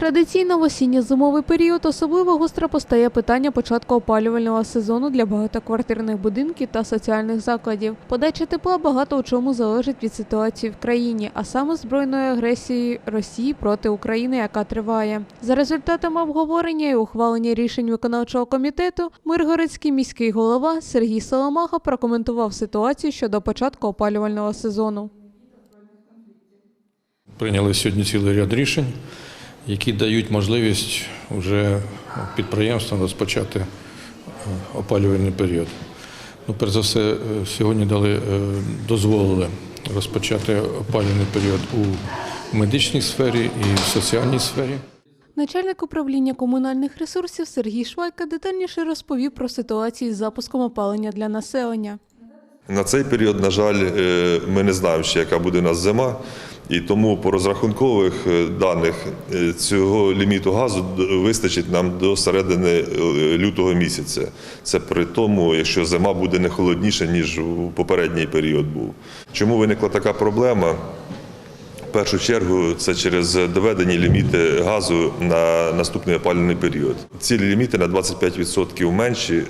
Традиційно в осінньо-зимовий період особливо гостро постає питання початку опалювального сезону для багатоквартирних будинків та соціальних закладів. Подача тепла багато у чому залежить від ситуації в країні, а саме збройної агресії Росії проти України, яка триває. За результатами обговорення і ухвалення рішень виконавчого комітету, Миргородський міський голова Сергій Соломаха прокоментував ситуацію щодо початку опалювального сезону. Прийняли сьогодні цілий ряд рішень, які дають можливість вже підприємствам розпочати е, опалювальний період. Ну, перш за все, е, сьогодні дали, е, дозволили розпочати опалювальний період у медичній сфері і в соціальній сфері. Начальник управління комунальних ресурсів Сергій Швайка детальніше розповів про ситуацію з запуском опалення для населення. На цей період, на жаль, ми не знаємо ще, яка буде у нас зима, і тому по розрахункових е, даних е, цього ліміту газу вистачить нам до середини е, лютого місяця. Це при тому, якщо зима буде не холодніша, ніж у попередній період був. Чому виникла така проблема? В першу чергу це через доведені ліміти газу на наступний опалювальний період. Ці ліміти на 25% менші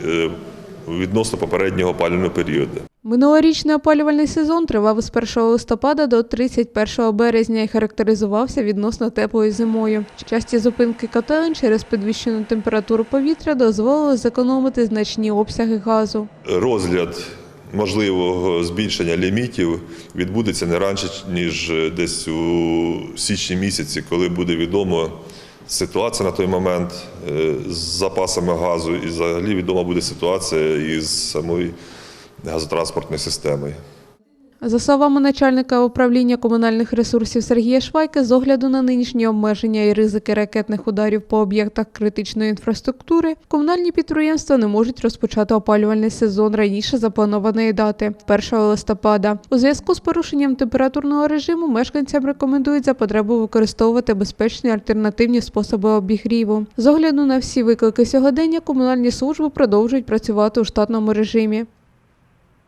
відносно попереднього опалювального періоду. Минулорічний опалювальний сезон тривав із 1 листопада до 31 березня і характеризувався відносно теплою зимою. Часті зупинки котелень через підвищену температуру повітря дозволили зекономити значні обсяги газу. Розгляд можливого збільшення лімітів відбудеться не раніше, ніж десь у січні місяці, коли буде відомо ситуація на той момент е, з запасами газу, і взагалі відома буде ситуація із самою газотранспортною системою. За словами начальника управління комунальних ресурсів Сергія Швайка, з огляду на нинішні обмеження і ризики ракетних ударів по об'єктах критичної інфраструктури, комунальні підприємства не можуть розпочати опалювальний сезон раніше запланованої дати 1 листопада. У зв'язку з порушенням температурного режиму мешканцям рекомендують за потребу використовувати безпечні альтернативні способи обігріву. З огляду на всі виклики сьогодення комунальні служби продовжують працювати у штатному режимі.